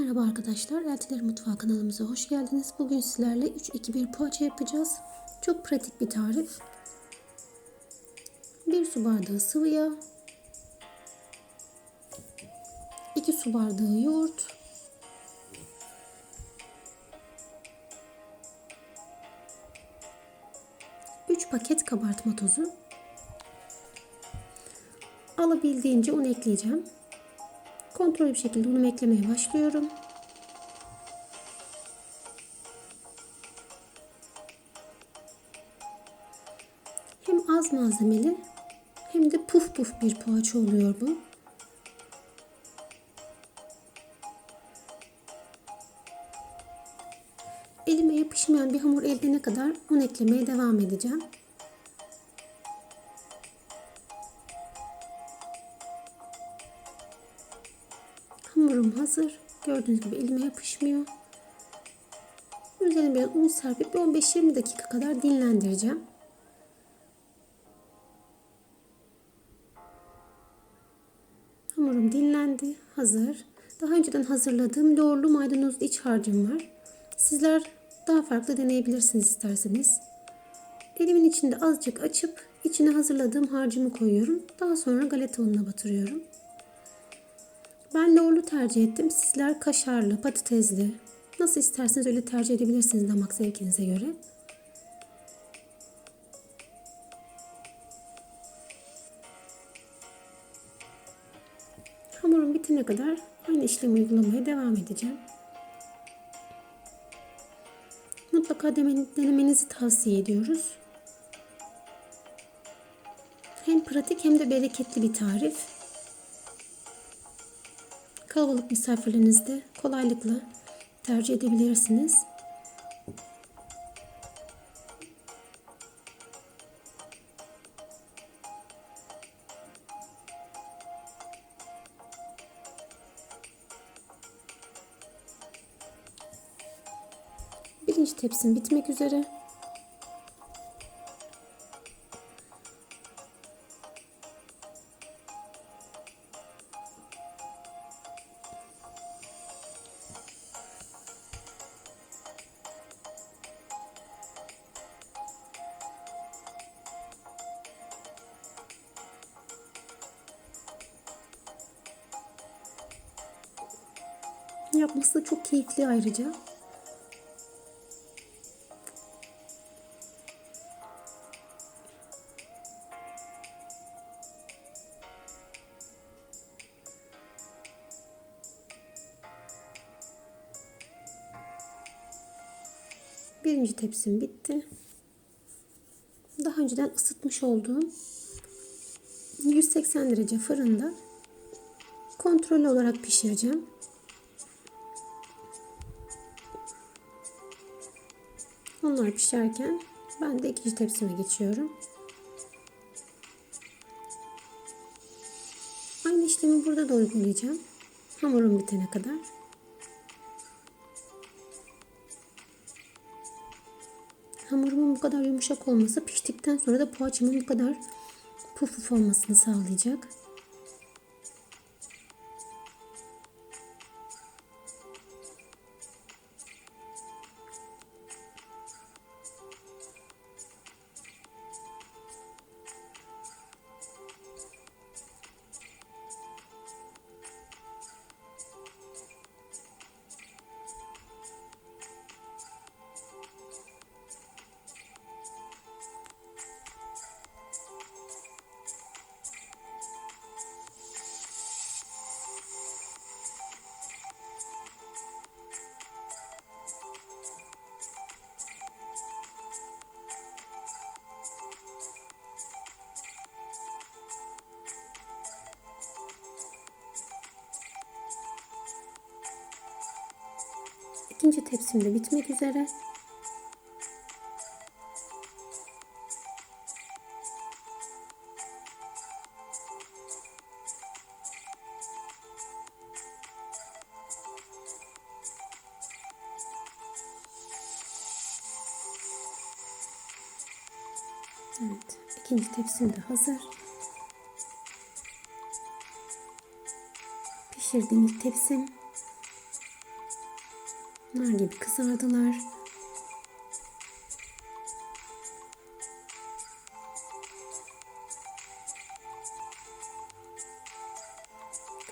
Merhaba arkadaşlar, Eltiler Mutfağı kanalımıza hoş geldiniz. Bugün sizlerle 3-2-1 poğaça yapacağız. Çok pratik bir tarif. 1 su bardağı sıvı yağ, 2 su bardağı yoğurt, 3 paket kabartma tozu, alabildiğince un ekleyeceğim. Kontrollü bir şekilde unumu eklemeye başlıyorum. Hem az malzemeli hem de puf puf bir poğaça oluyor bu. Elime yapışmayan bir hamur elde kadar un eklemeye devam edeceğim. Hamurum hazır. Gördüğünüz gibi elime yapışmıyor. Üzerine biraz un serpip 15-20 dakika kadar dinlendireceğim. Hamurum dinlendi. Hazır. Daha önceden hazırladığım yoğurlu maydanozlu iç harcım var. Sizler daha farklı deneyebilirsiniz isterseniz. Elimin içinde azıcık açıp içine hazırladığım harcımı koyuyorum. Daha sonra galeta ununa batırıyorum. Ben lorlu tercih ettim. Sizler kaşarlı, patatesli, nasıl isterseniz öyle tercih edebilirsiniz damak zevkinize göre. Hamurum bitene kadar aynı işlemi uygulamaya devam edeceğim. Mutlaka denemenizi tavsiye ediyoruz. Hem pratik hem de bereketli bir tarif. Kalabalık misafirlerinizde kolaylıkla tercih edebilirsiniz. Birinci tepsim bitmek üzere. Yapması da çok keyifli ayrıca. Birinci tepsim bitti. Daha önceden ısıtmış olduğum 180 derece fırında kontrollü olarak pişireceğim. Onlar pişerken ben de ikinci tepsime geçiyorum. Aynı işlemi burada da uygulayacağım. Hamurum bitene kadar. Hamurumun bu kadar yumuşak olması piştikten sonra da poğaçamın bu kadar puf puf olmasını sağlayacak. İkinci tepsim de bitmek üzere. Evet, ikinci tepsim de hazır. Pişirdiğim ilk tepsim Nar gibi kızardılar.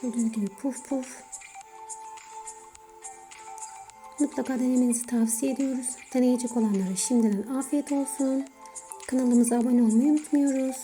Gördüğünüz gibi puf puf. Mutlaka denemenizi tavsiye ediyoruz. Deneyecek olanlara şimdiden afiyet olsun. Kanalımıza abone olmayı unutmuyoruz.